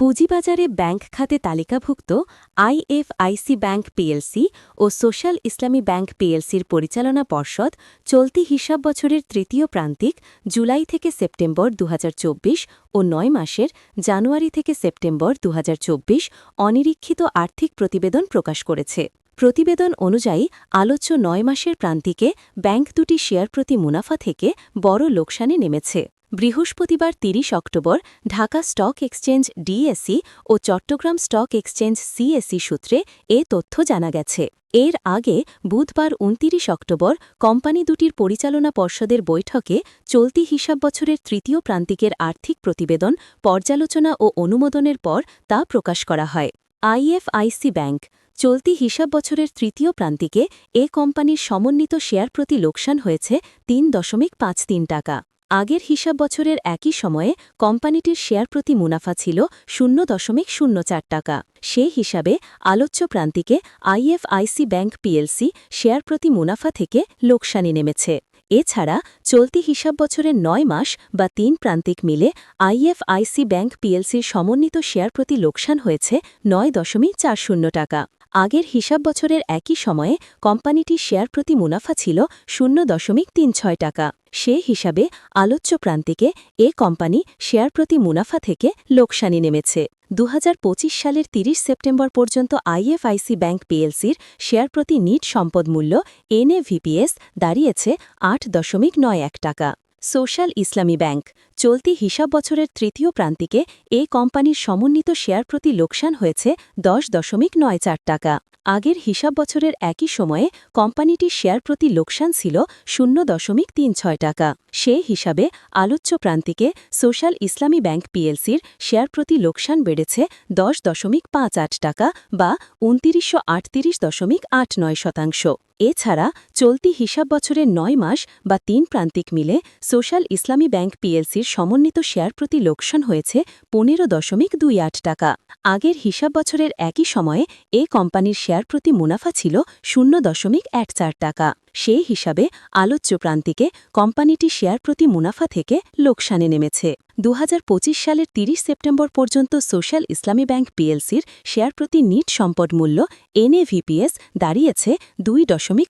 পুঁজিবাজারে ব্যাংক খাতে তালিকাভুক্ত আইএফআইসি ব্যাংক পিএলসি ও সোশ্যাল ইসলামী ব্যাংক পিএলসির পরিচালনা পর্ষদ চলতি হিসাব বছরের তৃতীয় প্রান্তিক জুলাই থেকে সেপ্টেম্বর দুহাজার চব্বিশ ও নয় মাসের জানুয়ারি থেকে সেপ্টেম্বর দু হাজার চব্বিশ অনিরীক্ষিত আর্থিক প্রতিবেদন প্রকাশ করেছে। প্রতিবেদন অনুযায়ী আলোচ্য নয় মাসের প্রান্তিকে ব্যাংক দুটি শেয়ার প্রতি মুনাফা থেকে বড় লোকসানে নেমেছে। বৃহস্পতিবার ৩০ October Dhaka Stock Exchange DSE ও চট্টগ্রাম স্টক এক্সচেঞ্জ সিএসি সূত্রে এ তথ্য জানা গেছে। এর আগে বুধবার ২৯ অক্টোবর কোম্পানি দুটির পরিচালনা পর্ষদের বৈঠকে চলতি হিসাব বছরের তৃতীয় প্রান্তিকের আর্থিক প্রতিবেদন, পর্যালোচনা ও অনুমোদনের পর তা প্রকাশ করা হয়। আইএফআইসি ব্যাংক চলতি হিসাব বছরের তৃতীয় প্রান্তিকে এ কোম্পানির সমন্বিত শেয়ার প্রতি লোকসান হয়েছে তিন দশমিক পাঁচ তিন টাকা। আগের হিসাব বছরের একই সময়ে কোম্পানিটির শেয়ার প্রতি মুনাফা ছিল শূন্য দশমিক শূন্য চার টাকা। সে হিসাবে আলোচ্য প্রান্তিকে আইএফআইসি ব্যাংক পিএলসি শেয়ার প্রতি মুনাফা থেকে লোকসানি নেমেছে। এছাড়া চলতি হিসাব বছরের নয় মাস বা তিন প্রান্তিক মিলে আইএফআইসি ব্যাংক পিএলসির সমন্বিত শেয়ার প্রতি লোকসান হয়েছে নয় দশমিক চার শূন্য টাকা। আগের হিসাব বছরের একই সময়ে কোম্পানিটির শেয়ার প্রতি মুনাফা ছিল শূন্য দশমিক তিন ছয় টাকা। সে হিসাবে আলোচ্য প্রান্তিকে এ কোম্পানি শেয়ার প্রতি মুনাফা থেকে লোকসানি নেমেছে। দু হাজার পঁচিশ সালের ৩০ সেপ্টেম্বর পর্যন্ত আইএফআইসি ব্যাংক পিএলসির শেয়ার প্রতি নিট সম্পদ মূল্য এনএভিপিএস দাঁড়িয়েছে আট দশমিক নয় এক টাকা। সোশ্যাল ইসলামী ব্যাংক চলতি হিসাব বছরের তৃতীয় প্রান্তিকে এ কোম্পানির সমন্বিত শেয়ার প্রতি লোকসান হয়েছে দশ দশমিক নয় চার টাকা। আগের হিসাব বছরের একই সময়ে কোম্পানিটির শেয়ার প্রতি লোকসান ছিল শূন্য দশমিক তিন ছয় টাকা। সে হিসাবে আলোচ্য প্রান্তিকে সোশ্যাল ইসলামী ব্যাংক পিএলসির শেয়ার প্রতি লোকসান বেড়েছে দশ দশমিক পাঁচ আট টাকা বা উনতিরিশশো আটতিরিশ দশমিক আট নয় শতাংশ। এছাড়া চলতি হিসাব বছরের নয় মাস বা তিন প্রান্তিক মিলে সোশ্যাল ইসলামী ব্যাংক পিএলসির সমন্বিত শেয়ার প্রতি লোকসান হয়েছে পনেরো দশমিক দুই আট টাকা। আগের হিসাব বছরের একই সময়ে এ কোম্পানির শেয়ার প্রতি মুনাফা ছিল শূন্য দশমিক এক চার টাকা। সে হিসাবে আলোচ্য প্রান্তিকে কোম্পানিটি শেয়ার প্রতি মুনাফা থেকে লোকসানে নেমেছে। দু হাজার পঁচিশ সালের ৩০ সেপ্টেম্বর পর্যন্ত সোশ্যাল ইসলামী ব্যাংক পিএলসির শেয়ার প্রতি নিট সম্পদ মূল্য এনএভিপিএস দাঁড়িয়েছে দুই দশমিক